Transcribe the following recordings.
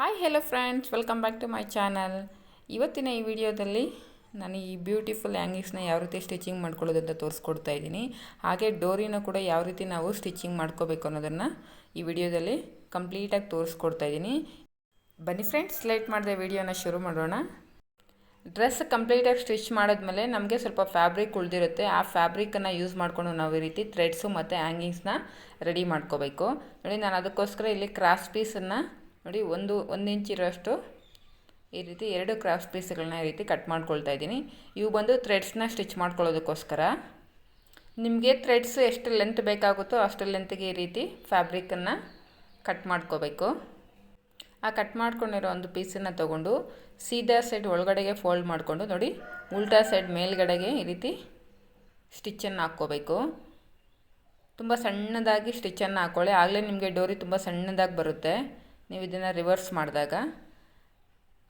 Hi hello friends welcome back to my channel ಇವತ್ತಿನ ಈ ವಿಡಿಯೋದಲ್ಲಿ ನಾನು ಈ ಬ್ಯೂಟಿಫುಲ್ ಆ್ಯಂಗಲ್ಸ್ನ ಯಾವ ರೀತಿ ಸ್ಟಿಚಿಂಗ್ ಮಾಡ್ಕೊಳ್ಳೋದಂತ ತೋರಿಸ್ಕೊಡ್ತಾ ಇದ್ದೀನಿ. ಹಾಗೆ ಡೋರಿನ ಕೂಡ ಯಾವ ರೀತಿ ನಾವು ಸ್ಟಿಚಿಂಗ್ ಮಾಡ್ಕೋಬೇಕು ಅನ್ನೋದನ್ನು ಈ ವಿಡಿಯೋದಲ್ಲಿ ಕಂಪ್ಲೀಟಾಗಿ ತೋರಿಸ್ಕೊಡ್ತಾ ಇದ್ದೀನಿ. ಬನ್ನಿ ಫ್ರೆಂಡ್ಸ್ ಲೇಟ್ ಮಾಡಿದೆ ವಿಡಿಯೋನ ಶುರು ಮಾಡೋಣ. ಡ್ರೆಸ್ ಕಂಪ್ಲೀಟಾಗಿ ಸ್ಟಿಚ್ ಮಾಡಿದ್ಮೇಲೆ ನಮಗೆ ಸ್ವಲ್ಪ ಫ್ಯಾಬ್ರಿಕ್ ಉಳಿದಿರುತ್ತೆ. ಆ ಫ್ಯಾಬ್ರಿಕನ್ನು ಯೂಸ್ ಮಾಡಿಕೊಂಡು ನಾವು ಈ ರೀತಿ ಥ್ರೆಡ್ಸು ಮತ್ತು ಹ್ಯಾಂಗಿಂಗ್ಸ್ನ ರೆಡಿ ಮಾಡ್ಕೋಬೇಕು. ನೋಡಿ, ನಾನು ಅದಕ್ಕೋಸ್ಕರ ಇಲ್ಲಿ ಕ್ರಾಸ್ ಪೀಸನ್ನು ನೋಡಿ, ಒಂದು ಒಂದು ಇಂಚ್ ಇರೋಷ್ಟು ಈ ರೀತಿ ಎರಡು ಕ್ರಾಫ್ಟ್ ಪೀಸ್ಗಳನ್ನ ಈ ರೀತಿ ಕಟ್ ಮಾಡ್ಕೊಳ್ತಾ ಇದ್ದೀನಿ. ಇವು ಬಂದು ಥ್ರೆಡ್ಸ್ನ ಸ್ಟಿಚ್ ಮಾಡ್ಕೊಳ್ಳೋದಕ್ಕೋಸ್ಕರ. ನಿಮಗೆ ಥ್ರೆಡ್ಸ್ ಎಷ್ಟು ಲೆಂತ್ ಬೇಕಾಗುತ್ತೋ ಅಷ್ಟು ಲೆಂತ್ಗೆ ಈ ರೀತಿ ಫ್ಯಾಬ್ರಿಕನ್ನು ಕಟ್ ಮಾಡ್ಕೋಬೇಕು. ಆ ಕಟ್ ಮಾಡ್ಕೊಂಡಿರೋ ಒಂದು ಪೀಸನ್ನು ತೊಗೊಂಡು ಸೀದಾ ಸೈಡ್ ಒಳಗಡೆಗೆ ಫೋಲ್ಡ್ ಮಾಡಿಕೊಂಡು ನೋಡಿ, ಉಲ್ಟಾ ಸೈಡ್ ಮೇಲ್ಗಡೆಗೆ ಈ ರೀತಿ ಸ್ಟಿಚ್ಚನ್ನು ಹಾಕ್ಕೋಬೇಕು. ತುಂಬ ಸಣ್ಣದಾಗಿ ಸ್ಟಿಚ್ಚನ್ನು ಹಾಕ್ಕೊಳ್ಳಿ ಆಗಲೇ ನಿಮಗೆ ಡೋರಿ ತುಂಬ ಸಣ್ಣದಾಗಿ ಬರುತ್ತೆ. ನೀವು ಇದನ್ನು ರಿವರ್ಸ್ ಮಾಡಿದಾಗ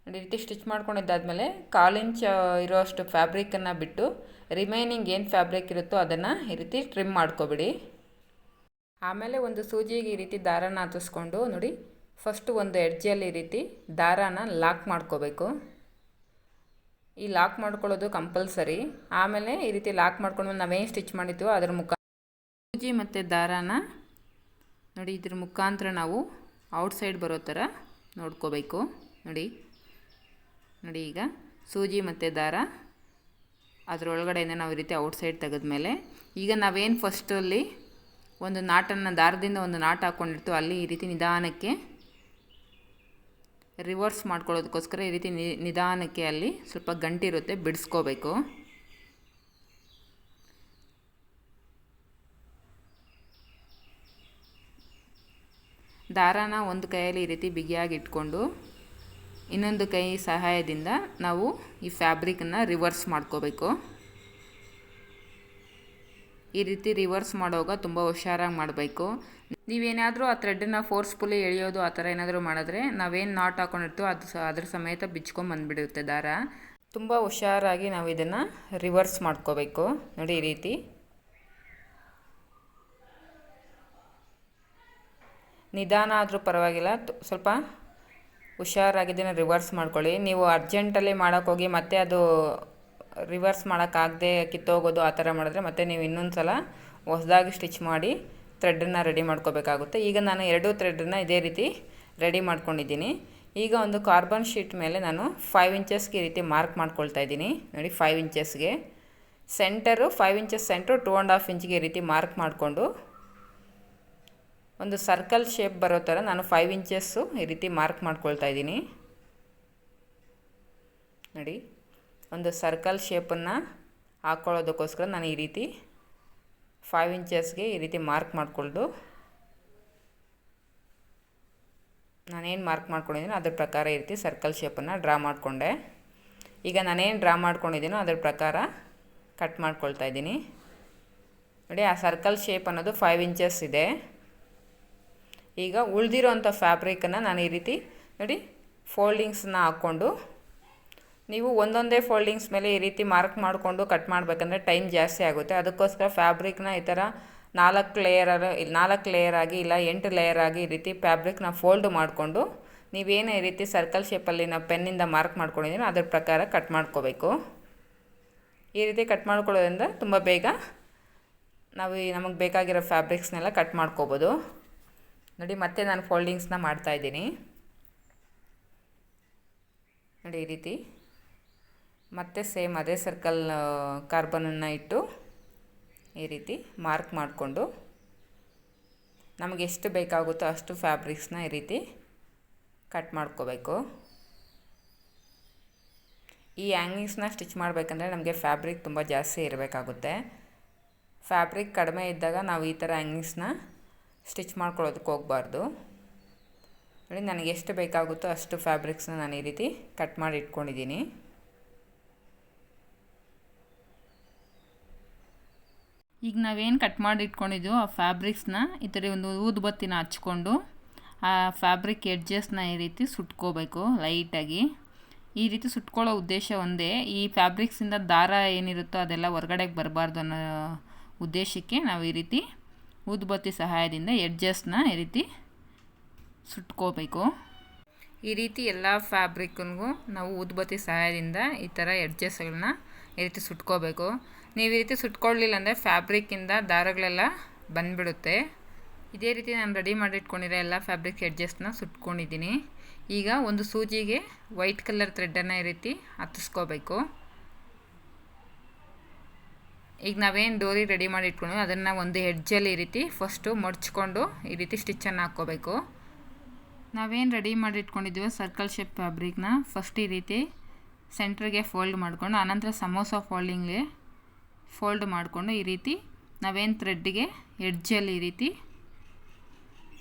ಈ ರೀತಿ ಸ್ಟಿಚ್ ಮಾಡ್ಕೊಂಡಿದ್ದಾದಮೇಲೆ ಕಾಲು ಇಂಚ್ ಇರೋಷ್ಟು ಫ್ಯಾಬ್ರಿಕನ್ನು ಬಿಟ್ಟು ರಿಮೈನಿಂಗ್ ಏನು ಫ್ಯಾಬ್ರಿಕ್ ಇರುತ್ತೋ ಅದನ್ನು ಈ ರೀತಿ ಟ್ರಿಮ್ ಮಾಡ್ಕೊಬಿಡಿ. ಆಮೇಲೆ ಒಂದು ಸೂಜಿಗೆ ಈ ರೀತಿ ದಾರನ ಹತ್ತಿಸ್ಕೊಂಡು ನೋಡಿ ಫಸ್ಟು ಒಂದು ಎಡ್ಜಲ್ಲಿ ಈ ರೀತಿ ದಾರಾನ ಲಾಕ್ ಮಾಡ್ಕೋಬೇಕು. ಈ ಲಾಕ್ ಮಾಡ್ಕೊಳ್ಳೋದು ಕಂಪಲ್ಸರಿ ಆಮೇಲೆ ಈ ರೀತಿ ಲಾಕ್ ಮಾಡ್ಕೊಂಡು ನಾವೇನು ಸ್ಟಿಚ್ ಮಾಡಿದ್ವೋ ಅದರ ಮುಖ ಸೂಜಿ ಮತ್ತು ದಾರಾನ ನೋಡಿ ಇದ್ರ ಮುಖಾಂತರ ನಾವು ಔಟ್ಸೈಡ್ ಬರೋ ಥರ ನೋಡ್ಕೋಬೇಕು. ನೋಡಿ. ನೋಡಿ ಈಗ. ಸೂಜಿ ಮತ್ತು ದಾರ. ಅದರೊಳಗಡೆಯಿಂದ ನಾವು ಈ ರೀತಿ ಔಟ್ಸೈಡ್ ತೆಗೆದ್ಮೇಲೆ ಈಗ ನಾವೇನು ಫಸ್ಟಲ್ಲಿ ಒಂದು ನಾಟನ್ನು ದಾರದಿಂದ ಒಂದು ನಾಟ್ ಹಾಕ್ಕೊಂಡಿರ್ತೀವಿ ಅಲ್ಲಿ ಈ ರೀತಿ ನಿಧಾನಕ್ಕೆ ರಿವರ್ಸ್ ಮಾಡ್ಕೊಳ್ಳೋದಕ್ಕೋಸ್ಕರ ಈ ರೀತಿ ನಿಧಾನಕ್ಕೆ ಅಲ್ಲಿ ಸ್ವಲ್ಪ ಗಂಟಿರುತ್ತೆ ಬಿಡಿಸ್ಕೋಬೇಕು. ದಾರಾನ ಒಂದು ಕೈಯಲ್ಲಿ ಈ ರೀತಿ ಬಿಗಿಯಾಗಿ ಇಟ್ಕೊಂಡು ಇನ್ನೊಂದು ಕೈ ಸಹಾಯದಿಂದ ನಾವು ಈ ಫ್ಯಾಬ್ರಿಕನ್ನು ರಿವರ್ಸ್ ಮಾಡ್ಕೋಬೇಕು. ಈ ರೀತಿ ರಿವರ್ಸ್ ಮಾಡುವಾಗ ತುಂಬ ಹುಷಾರಾಗಿ ಮಾಡಬೇಕು. ನೀವೇನಾದರೂ ಆ ಥ್ರೆಡ್ಡನ್ನು ಫೋರ್ಸ್ಫುಲ್ಲಿ ಎಳೆಯೋದು ಆ ಥರ ಏನಾದರೂ ಮಾಡಿದ್ರೆ ನಾವೇನು ನಾಟ್ ಹಾಕ್ಕೊಂಡಿರ್ತೀವೋ ಅದು ಸ, ಅದ್ರ ಸಮೇತ ಬಿಚ್ಕೊಂಡು ಬಂದುಬಿಡುತ್ತೆ ದಾರ. ತುಂಬ ಹುಷಾರಾಗಿ ನಾವು ಇದನ್ನು ರಿವರ್ಸ್ ಮಾಡ್ಕೋಬೇಕು. ನೋಡಿ ಈ ರೀತಿ. ನಿಧಾನ ಆದರೂ ಪರವಾಗಿಲ್ಲ. ಸ್ವಲ್ಪ ಹುಷಾರಾಗಿದ್ದನ್ನು ರಿವರ್ಸ್ ಮಾಡ್ಕೊಳ್ಳಿ. ನೀವು ಅರ್ಜೆಂಟಲ್ಲಿ ಮಾಡೋಕ್ಕೋಗಿ ಮತ್ತೆ ಅದು ರಿವರ್ಸ್ ಮಾಡೋಕ್ಕಾಗದೆ ಕಿತ್ತೋಗೋದು ಆ ಥರ ಮಾಡಿದ್ರೆ ಮತ್ತೆ ನೀವು ಇನ್ನೊಂದು ಸಲ ಹೊಸದಾಗಿ ಸ್ಟಿಚ್ ಮಾಡಿ ಥ್ರೆಡ್ಡನ್ನು ರೆಡಿ ಮಾಡ್ಕೋಬೇಕಾಗುತ್ತೆ. ಈಗ ನಾನು ಎರಡೂ ಥ್ರೆಡ್ಡನ್ನು ಇದೇ ರೀತಿ ರೆಡಿ ಮಾಡ್ಕೊಂಡಿದ್ದೀನಿ. ಈಗ ಒಂದು ಕಾರ್ಬನ್ ಶೀಟ್ ಮೇಲೆ ನಾನು ಫೈವ್ ಇಂಚಸ್ಗೆ ಈ ರೀತಿ ಮಾರ್ಕ್ ಮಾಡ್ಕೊಳ್ತಾ ಇದ್ದೀನಿ. ನೋಡಿ five ಇಂಚಸ್ಗೆ centre five inches centre two and half ಇಂಚ್ಗೆ ಈ ರೀತಿ ಮಾರ್ಕ್ ಮಾಡಿಕೊಂಡು ಒಂದು ಸರ್ಕಲ್ ಶೇಪ್ ಬರೋ ಥರ ನಾನು ಫೈವ್ ಇಂಚಸ್ಸು ಈ ರೀತಿ ಮಾರ್ಕ್ ಮಾಡ್ಕೊಳ್ತಾ ಇದ್ದೀನಿ. ನೋಡಿ, ಒಂದು ಸರ್ಕಲ್ ಶೇಪನ್ನು ಹಾಕ್ಕೊಳ್ಳೋದಕ್ಕೋಸ್ಕರ ನಾನು ಈ ರೀತಿ ಫೈವ್ ಇಂಚಸ್ಗೆ ಈ ರೀತಿ ಮಾರ್ಕ್ ಮಾಡಿಕೊಳ್ಳೋದು ನಾನೇನು ಮಾರ್ಕ್ ಮಾಡ್ಕೊಂಡಿದ್ದೀನೋ ಅದ್ರ ಪ್ರಕಾರ ಈ ರೀತಿ ಸರ್ಕಲ್ ಶೇಪನ್ನು ಡ್ರಾ ಮಾಡಿಕೊಂಡೆ. ಈಗ ನಾನೇನು ಡ್ರಾ ಮಾಡ್ಕೊಂಡಿದ್ದೀನೋ ಅದ್ರ ಪ್ರಕಾರ ಕಟ್ ಮಾಡ್ಕೊಳ್ತಾ ಇದ್ದೀನಿ. ನೋಡಿ, ಆ ಸರ್ಕಲ್ ಶೇಪ್ ಅನ್ನೋದು ಫೈವ್ ಇಂಚಸ್ ಇದೆ. ಈಗ ಉಳಿದಿರೋಂಥ ಫ್ಯಾಬ್ರಿಕನ್ನು ನಾನು ಈ ರೀತಿ ನೋಡಿ ಫೋಲ್ಡಿಂಗ್ಸನ್ನ ಹಾಕ್ಕೊಂಡು ನೀವು ಒಂದೊಂದೇ ಫೋಲ್ಡಿಂಗ್ಸ್ ಮೇಲೆ ಈ ರೀತಿ ಮಾರ್ಕ್ ಮಾಡಿಕೊಂಡು ಕಟ್ ಮಾಡಬೇಕಂದ್ರೆ ಟೈಮ್ ಜಾಸ್ತಿ ಆಗುತ್ತೆ. ಅದಕ್ಕೋಸ್ಕರ ಫ್ಯಾಬ್ರಿಕ್ನ ಈ ಥರ ನಾಲ್ಕು ಲೇಯರ್ ನಾಲ್ಕು ಲೇಯರ್ ಆಗಿ ಇಲ್ಲ, ಎಂಟು ಲೇಯರ್ ಆಗಿ ಈ ರೀತಿ ಫ್ಯಾಬ್ರಿಕ್ನ ಫೋಲ್ಡ್ ಮಾಡಿಕೊಂಡು ನೀವೇನು ಈ ರೀತಿ ಸರ್ಕಲ್ ಶೇಪಲ್ಲಿ ನಾವು ಪೆನ್ನಿಂದ ಮಾರ್ಕ್ ಮಾಡ್ಕೊಂಡಿದ್ದೀನೋ ಅದ್ರ ಪ್ರಕಾರ ಕಟ್ ಮಾಡ್ಕೋಬೇಕು. ಈ ರೀತಿ ಕಟ್ ಮಾಡ್ಕೊಳ್ಳೋದ್ರಿಂದ ತುಂಬ ಬೇಗ ನಾವು ನಮಗೆ ಬೇಕಾಗಿರೋ ಫ್ಯಾಬ್ರಿಕ್ಸ್ನೆಲ್ಲ ಕಟ್ ಮಾಡ್ಕೋಬೋದು. ನೋಡಿ, ಮತ್ತೆ ನಾನು ಫೋಲ್ಡಿಂಗ್ಸ್ನ ಮಾಡ್ತಾಯಿದ್ದೀನಿ ನೋಡಿ, ಈ ರೀತಿ. ಮತ್ತೆ ಸೇಮ್ ಅದೇ ಸರ್ಕಲ್ ಕಾರ್ಬನನ್ನು ಇಟ್ಟು ಈ ರೀತಿ ಮಾರ್ಕ್ ಮಾಡಿಕೊಂಡು ನಮಗೆ ಎಷ್ಟು ಬೇಕಾಗುತ್ತೋ ಅಷ್ಟು ಫ್ಯಾಬ್ರಿಕ್ಸ್ನ ಈ ರೀತಿ ಕಟ್ ಮಾಡ್ಕೋಬೇಕು. ಈ ಹ್ಯಾಂಗಿಂಗ್ಸ್ನ ಸ್ಟಿಚ್ ಮಾಡಬೇಕಂದ್ರೆ ನಮಗೆ ಫ್ಯಾಬ್ರಿಕ್ ತುಂಬ ಜಾಸ್ತಿ ಇರಬೇಕಾಗುತ್ತೆ. ಫ್ಯಾಬ್ರಿಕ್ ಕಡಿಮೆ ಇದ್ದಾಗ ನಾವು ಈ ಥರ ಹ್ಯಾಂಗಿಂಗ್ಸ್ನ ಸ್ಟಿಚ್ ಮಾಡ್ಕೊಳ್ಳೋದಕ್ಕೆ ಹೋಗಬಾರ್ದು. ನೋಡಿ ನನಗೆ ಎಷ್ಟು ಬೇಕಾಗುತ್ತೋ ಅಷ್ಟು ಫ್ಯಾಬ್ರಿಕ್ಸ್ನ ನಾನು ಈ ರೀತಿ ಕಟ್ ಮಾಡಿ ಇಟ್ಕೊಂಡಿದ್ದೀನಿ. ಈಗ ನಾವೇನು ಕಟ್ ಮಾಡಿ ಇಟ್ಕೊಂಡಿದ್ವು ಆ ಫ್ಯಾಬ್ರಿಕ್ಸ್ನ ಈ ಥರ ಒಂದು ಊದುಬತ್ತಿನ ಹಚ್ಕೊಂಡು ಆ ಫ್ಯಾಬ್ರಿಕ್ ಎಡ್ಜಸ್ನ ಈ ರೀತಿ ಸುಟ್ಕೋಬೇಕು ಲೈಟಾಗಿ. ಈ ರೀತಿ ಸುಟ್ಕೊಳ್ಳೋ ಉದ್ದೇಶ ಒಂದೇ, ಈ ಫ್ಯಾಬ್ರಿಕ್ಸಿಂದ ದಾರ ಏನಿರುತ್ತೋ ಅದೆಲ್ಲ ಹೊರಗಡೆಗೆ ಬರಬಾರ್ದು ಅನ್ನೋ ಉದ್ದೇಶಕ್ಕೆ ನಾವು ಈ ರೀತಿ ಊದುಬತ್ತಿ ಸಹಾಯದಿಂದ ಎಡ್ಜಸ್ಟ್ನ ಈ ರೀತಿ ಸುಟ್ಕೋಬೇಕು. ಈ ರೀತಿ ಎಲ್ಲ ಫ್ಯಾಬ್ರಿಕ್ಗೂ ನಾವು ಊದುಬತ್ತಿ ಸಹಾಯದಿಂದ ಈ ಥರ ಎಡ್ಜಸ್ಟ್ಗಳನ್ನ ಈ ರೀತಿ ಸುಟ್ಕೋಬೇಕು. ನೀವು ಈ ರೀತಿ ಸುಟ್ಕೊಳ್ಳಿಲ್ಲ ಅಂದರೆ ಫ್ಯಾಬ್ರಿಕ್ಕಿಂದ ದಾರಗಳೆಲ್ಲ ಬಂದುಬಿಡುತ್ತೆ. ಇದೇ ರೀತಿ ನಾನು ರೆಡಿ ಮಾಡಿಟ್ಕೊಂಡಿರೋ ಎಲ್ಲ ಫ್ಯಾಬ್ರಿಕ್ ಎಡ್ಜಸ್ಟ್ನ ಸುಟ್ಕೊಂಡಿದ್ದೀನಿ. ಈಗ ಒಂದು ಸೂಜಿಗೆ ವೈಟ್ ಕಲರ್ ಥ್ರೆಡ್ಡನ್ನು ಈ ರೀತಿ ಹತ್ತಿಸ್ಕೋಬೇಕು. ಈಗ ನಾವೇನು ಡೋರಿ ರೆಡಿ ಮಾಡಿ ಇಟ್ಕೊಂಡು ಅದನ್ನು ಒಂದು ಹೆಡ್ಜಲ್ಲಿ ಈ ರೀತಿ ಫಸ್ಟು ಮಡ್ಚ್ಕೊಂಡು ಈ ರೀತಿ ಸ್ಟಿಚ್ಚನ್ನು ಹಾಕ್ಕೋಬೇಕು. ನಾವೇನು ರೆಡಿ ಮಾಡಿ ಇಟ್ಕೊಂಡಿದ್ದೀವೋ ಸರ್ಕಲ್ ಶೇಪ್ ಫ್ಯಾಬ್ರಿಕ್ನ ಫಸ್ಟ್ ಈ ರೀತಿ ಸೆಂಟ್ರಿಗೆ ಫೋಲ್ಡ್ ಮಾಡಿಕೊಂಡು, ಆನಂತರ ಸಮೋಸ ಫೋಲ್ಡಿಂಗ್ಗೆ ಫೋಲ್ಡ್ ಮಾಡಿಕೊಂಡು ಈ ರೀತಿ ನಾವೇನು ಥ್ರೆಡ್ಗೆ ಎಡ್ಜಲ್ಲಿ ಈ ರೀತಿ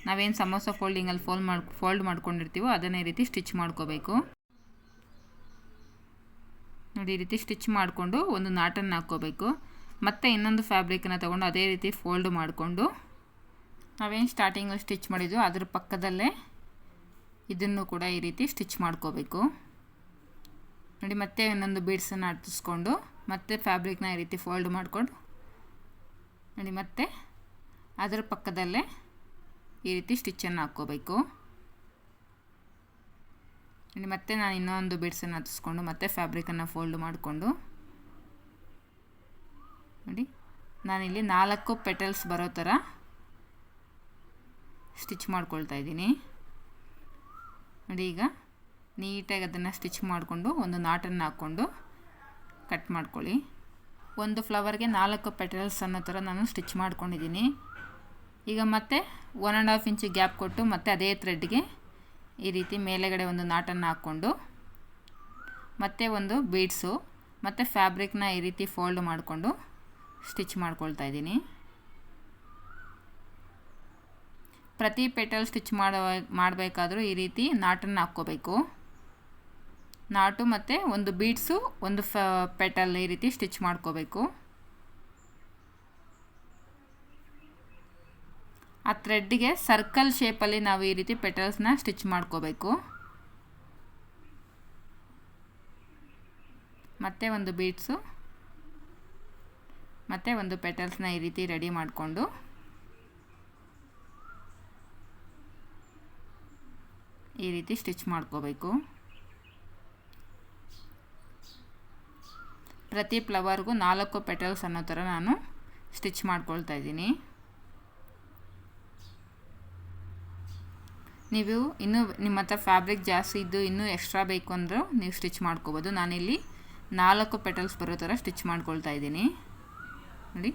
ನಾವೇನು ಸಮೋಸ ಫೋಲ್ಡಿಂಗಲ್ಲಿ ಫೋಲ್ಡ್ ಮಾಡಿ ಫೋಲ್ಡ್ ಮಾಡ್ಕೊಂಡಿರ್ತೀವೋ ಅದನ್ನು ಈ ರೀತಿ ಸ್ಟಿಚ್ ಮಾಡ್ಕೋಬೇಕು. ನೋಡಿ ಈ ರೀತಿ ಸ್ಟಿಚ್ ಮಾಡಿಕೊಂಡು ಒಂದು ನಾಟನ್ನು ಹಾಕ್ಕೋಬೇಕು. ಮತ್ತು ಇನ್ನೊಂದು ಫ್ಯಾಬ್ರಿಕನ್ನು ತೊಗೊಂಡು ಅದೇ ರೀತಿ ಫೋಲ್ಡ್ ಮಾಡಿಕೊಂಡು ನಾವೇನು ಸ್ಟಾರ್ಟಿಂಗು ಸ್ಟಿಚ್ ಮಾಡಿದ್ವಿ ಅದ್ರ ಪಕ್ಕದಲ್ಲೇ ಇದನ್ನು ಕೂಡ ಈ ರೀತಿ ಸ್ಟಿಚ್ ಮಾಡ್ಕೋಬೇಕು. ನೋಡಿ, ಮತ್ತೆ ಇನ್ನೊಂದು ಬೀಡ್ಸನ್ನು ಅರ್ಥಿಸ್ಕೊಂಡು ಮತ್ತೆ ಫ್ಯಾಬ್ರಿಕ್ನ ಈ ರೀತಿ ಫೋಲ್ಡ್ ಮಾಡಿಕೊಂಡು ನೋಡಿ, ಮತ್ತೆ ಅದರ ಪಕ್ಕದಲ್ಲೇ ಈ ರೀತಿ ಸ್ಟಿಚ್ಚನ್ನು ಹಾಕ್ಕೋಬೇಕು. ನೋಡಿ, ಮತ್ತೆ ನಾನು ಇನ್ನೊಂದು ಬೀಡ್ಸನ್ನು ಹತ್ತಿಸ್ಕೊಂಡು ಮತ್ತೆ ಫ್ಯಾಬ್ರಿಕನ್ನು ಫೋಲ್ಡ್ ಮಾಡಿಕೊಂಡು ನೋಡಿ ನಾನಿಲ್ಲಿ ನಾಲ್ಕು ಪೆಟಲ್ಸ್ ಬರೋ ಥರ ಸ್ಟಿಚ್ ಮಾಡ್ಕೊಳ್ತಾ ಇದ್ದೀನಿ. ನೋಡಿ ಈಗ ನೀಟಾಗಿ ಅದನ್ನು ಸ್ಟಿಚ್ ಮಾಡಿಕೊಂಡು ಒಂದು ನಾಟನ್ನು ಹಾಕ್ಕೊಂಡು ಕಟ್ ಮಾಡ್ಕೊಳ್ಳಿ. ಒಂದು ಫ್ಲವರ್ಗೆ ನಾಲ್ಕು ಪೆಟಲ್ಸ್ ಅನ್ನೋ ಥರ ನಾನು ಸ್ಟಿಚ್ ಮಾಡ್ಕೊಂಡಿದ್ದೀನಿ. ಈಗ ಮತ್ತೆ one and half inch gap ಕೊಟ್ಟು ಮತ್ತೆ ಅದೇ ಥ್ರೆಡ್ಗೆ ಈ ರೀತಿ ಮೇಲೆಗಡೆ ಒಂದು ನಾಟನ್ನು ಹಾಕ್ಕೊಂಡು ಮತ್ತೆ ಒಂದು ಬೀಡ್ಸು ಮತ್ತು ಫ್ಯಾಬ್ರಿಕ್ನ ಈ ರೀತಿ ಫೋಲ್ಡ್ ಮಾಡಿಕೊಂಡು ಸ್ಟಿಚ್ ಮಾಡ್ಕೊಳ್ತಾ ಇದ್ದೀನಿ. ಪ್ರತಿ ಪೆಟಲ್ ಸ್ಟಿಚ್ ಮಾಡುವ, ಮಾಡಬೇಕಾದ್ರೂ ಈ ರೀತಿ ನಾಟನ್ನು ಹಾಕ್ಕೋಬೇಕು. ನಾಟು ಮತ್ತು ಒಂದು ಬೀಡ್ಸು, ಒಂದು ಫ, ಪೆಟಲ್ ಈ ರೀತಿ ಸ್ಟಿಚ್ ಮಾಡ್ಕೋಬೇಕು. ಆ ಥ್ರೆಡ್ಗೆ ಸರ್ಕಲ್ ಶೇಪಲ್ಲಿ ನಾವು ಈ ರೀತಿ ಪೆಟಲ್ಸ್ನ ಸ್ಟಿಚ್ ಮಾಡ್ಕೋಬೇಕು. ಮತ್ತೆ ಒಂದು ಬೀಡ್ಸು ಮತ್ತು ಒಂದು ಪೆಟಲ್ಸ್ನ ಈ ರೀತಿ ರೆಡಿ ಮಾಡಿಕೊಂಡು ಈ ರೀತಿ ಸ್ಟಿಚ್ ಮಾಡ್ಕೋಬೇಕು. ಪ್ರತಿ ಫ್ಲವರ್ಗೂ ನಾಲ್ಕು ಪೆಟಲ್ಸ್ ಅನ್ನೋ ಥರ ನಾನು ಸ್ಟಿಚ್ ಮಾಡ್ಕೊಳ್ತಾ ಇದ್ದೀನಿ. ನೀವು ಇನ್ನೂ ನಿಮ್ಮ ಹತ್ರ ಫ್ಯಾಬ್ರಿಕ್ ಜಾಸ್ತಿ ಇದ್ದು ಇನ್ನೂ ಎಕ್ಸ್ಟ್ರಾ ಬೇಕು ಅಂದರೂ ನೀವು ಸ್ಟಿಚ್ ಮಾಡ್ಕೋಬೋದು. ನಾನಿಲ್ಲಿ ನಾಲ್ಕು ಪೆಟಲ್ಸ್ ಬರೋ ಥರ ಸ್ಟಿಚ್ ಮಾಡ್ಕೊಳ್ತಾ ಇದ್ದೀನಿ. ನೋಡಿ.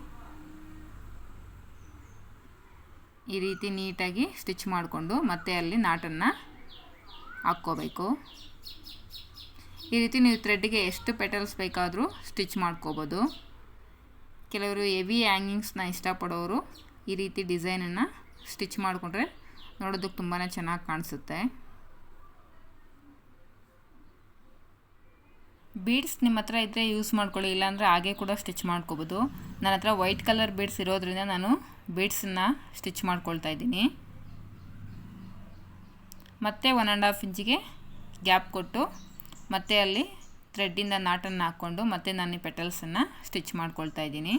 ಈ ರೀತಿ ನೀಟಾಗಿ ಸ್ಟಿಚ್ ಮಾಡಿಕೊಂಡು ಮತ್ತೆ ಅಲ್ಲಿ ನಾಟನ್ನು ಹಾಕ್ಕೋಬೇಕು. ಈ ರೀತಿ ನೀವು ಥ್ರೆಡ್ಗೆ ಎಷ್ಟು ಪೆಟಲ್ಸ್ ಬೇಕಾದರೂ ಸ್ಟಿಚ್ ಮಾಡ್ಕೋಬೋದು. ಕೆಲವರು ಹೆವಿ ಹ್ಯಾಂಗಿಂಗ್ಸ್ನ ಇಷ್ಟಪಡೋರು ಈ ರೀತಿ ಡಿಸೈನನ್ನು ಸ್ಟಿಚ್ ಮಾಡಿಕೊಂಡ್ರೆ ನೋಡೋದಕ್ಕೆ ತುಂಬಾ ಚೆನ್ನಾಗಿ ಕಾಣಿಸುತ್ತೆ. ಬೀಡ್ಸ್ ನಿಮ್ಮ ಹತ್ರ ಇದ್ದರೆ ಯೂಸ್ ಮಾಡ್ಕೊಳ್ಳಿ, ಇಲ್ಲಾಂದರೆ ಹಾಗೆ ಕೂಡ ಸ್ಟಿಚ್ ಮಾಡ್ಕೋಬೋದು. ನನ್ನ ಹತ್ರ ವೈಟ್ ಕಲರ್ ಬೀಡ್ಸ್ ಇರೋದ್ರಿಂದ ನಾನು ಬೀಡ್ಸನ್ನು ಸ್ಟಿಚ್ ಮಾಡ್ಕೊಳ್ತಾ ಇದ್ದೀನಿ. ಮತ್ತೆ ಒನ್ ಆ್ಯಂಡ್ ಹಾಫ್ ಇಂಚಿಗೆ ಗ್ಯಾಪ್ ಕೊಟ್ಟು ಮತ್ತೆ ಅಲ್ಲಿ ಥ್ರೆಡ್ಡಿಂದ ನಾಟನ್ನು ಹಾಕ್ಕೊಂಡು ಮತ್ತೆ ನಾನು ಈ ಪೆಟಲ್ಸನ್ನು ಸ್ಟಿಚ್ ಮಾಡ್ಕೊಳ್ತಾ ಇದ್ದೀನಿ.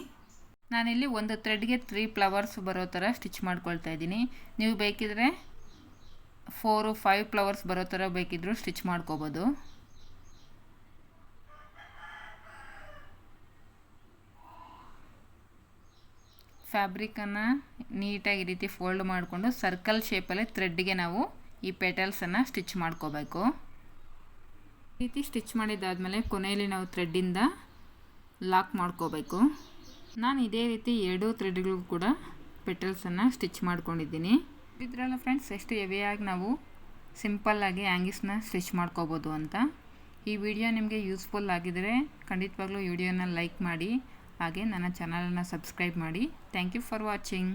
ನಾನಿಲ್ಲಿ ಒಂದು ಥ್ರೆಡ್ಗೆ ತ್ರೀ ಫ್ಲವರ್ಸ್ ಬರೋ ಥರ ಸ್ಟಿಚ್ ಮಾಡ್ಕೊಳ್ತಾ ಇದ್ದೀನಿ. ನೀವು ಬೇಕಿದ್ರೆ ಫೋರು ಫೈವ್ ಫ್ಲವರ್ಸ್ ಬರೋ ಥರ ಬೇಕಿದ್ದರೂ ಸ್ಟಿಚ್ ಮಾಡ್ಕೋಬೋದು. ಫ್ಯಾಬ್ರಿಕನ್ನು ನೀಟಾಗಿ ಈ ರೀತಿ ಫೋಲ್ಡ್ ಮಾಡಿಕೊಂಡು ಸರ್ಕಲ್ ಶೇಪಲ್ಲಿ ಥ್ರೆಡ್ಗೆ ನಾವು ಈ ಪೆಟಲ್ಸನ್ನು ಸ್ಟಿಚ್ ಮಾಡ್ಕೋಬೇಕು. ಈ ರೀತಿ ಸ್ಟಿಚ್ ಮಾಡಿದ್ದಾದಮೇಲೆ ಕೊನೆಯಲ್ಲಿ ನಾವು ಥ್ರೆಡ್ಡಿಂದ ಲಾಕ್ ಮಾಡ್ಕೋಬೇಕು. ನಾನು ಇದೇ ರೀತಿ ಎರಡು ಥ್ರೆಡ್ಗಳಿಗೂ ಕೂಡ ಪೆಟಲ್ಸನ್ನು ಸ್ಟಿಚ್ ಮಾಡ್ಕೊಂಡಿದ್ದೀನಿ. ಇದರಲ್ಲ ಫ್ರೆಂಡ್ಸ್, ಎಷ್ಟು ಹೆವಿಯಾಗಿ ನಾವು ಸಿಂಪಲ್ಲಾಗಿ ಆ್ಯಂಗಿಸ್ನ ಸ್ಟಿಚ್ ಮಾಡ್ಕೋಬೋದು ಅಂತ. ಈ ವಿಡಿಯೋ ನಿಮಗೆ ಯೂಸ್ಫುಲ್ ಆಗಿದ್ದರೆ ಖಂಡಿತವಾಗ್ಲೂ ವಿಡಿಯೋನ ಲೈಕ್ ಮಾಡಿ ಹಾಗೆ ನನ್ನ ಚಾನಲನ್ನು ಸಬ್ಸ್ಕ್ರೈಬ್ ಮಾಡಿ. Thank you for watching